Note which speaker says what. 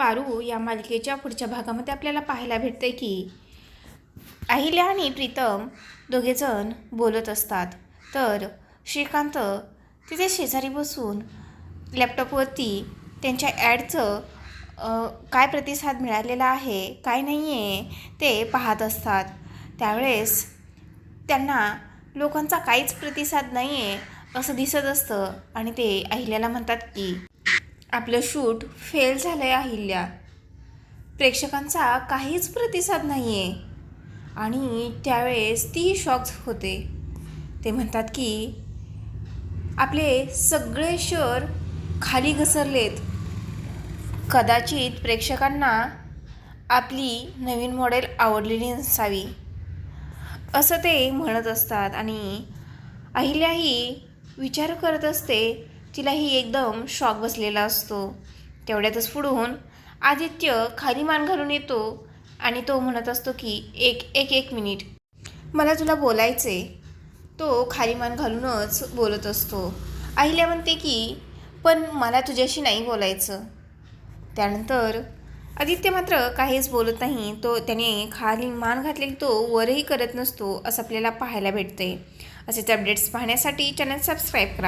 Speaker 1: पारू या मालिकेच्या पुढच्या भागामध्ये आपल्याला पाहायला भेटते की अहिल्या आणि प्रीतम दोघेजण बोलत असतात. तर श्रीकांत तिथे शेजारी बसून लॅपटॉपवरती त्यांच्या ॲडचं काय प्रतिसाद मिळालेला आहे काय नाही आहे ते पाहत असतात. त्यावेळेस त्यांना लोकांचा काहीच प्रतिसाद नाही आहे असं दिसत असतं आणि ते अहिल्याला म्हणतात की आपलं शूट फेल झालं आहे अहिल्या. प्रेक्षकांचा काहीच प्रतिसाद नाही आहे आणि त्यावेळेस ती शॉक होते. ते म्हणतात की आपले सगळे शर खाली घसरलेत. कदाचित प्रेक्षकांना आपली नवीन मॉडेल आवडलेली नसावी. असं ते म्हणत असतात आणि अहिल्याही विचार करत असते तिलाही एकदम शॉक बसलेला असतो. तेवढ्यातच पुढून आदित्य खाली मान घालून येतो आणि तो म्हणत असतो की एक एक एक मिनिट. मला तुला बोलायचे तो खाली मान घालूनच बोलत असतो. अहिल्या म्हणते की पण मला तुझ्याशी नाही बोलायचं. त्यानंतर आदित्य मात्र काहीच बोलत नाही. तो त्याने खाली मान घातलेली तो वरही करत नसतो असं आपल्याला पाहायला भेटते असेच अपडेट्स पाहण्यासाठी चॅनल सबस्क्राईब करा.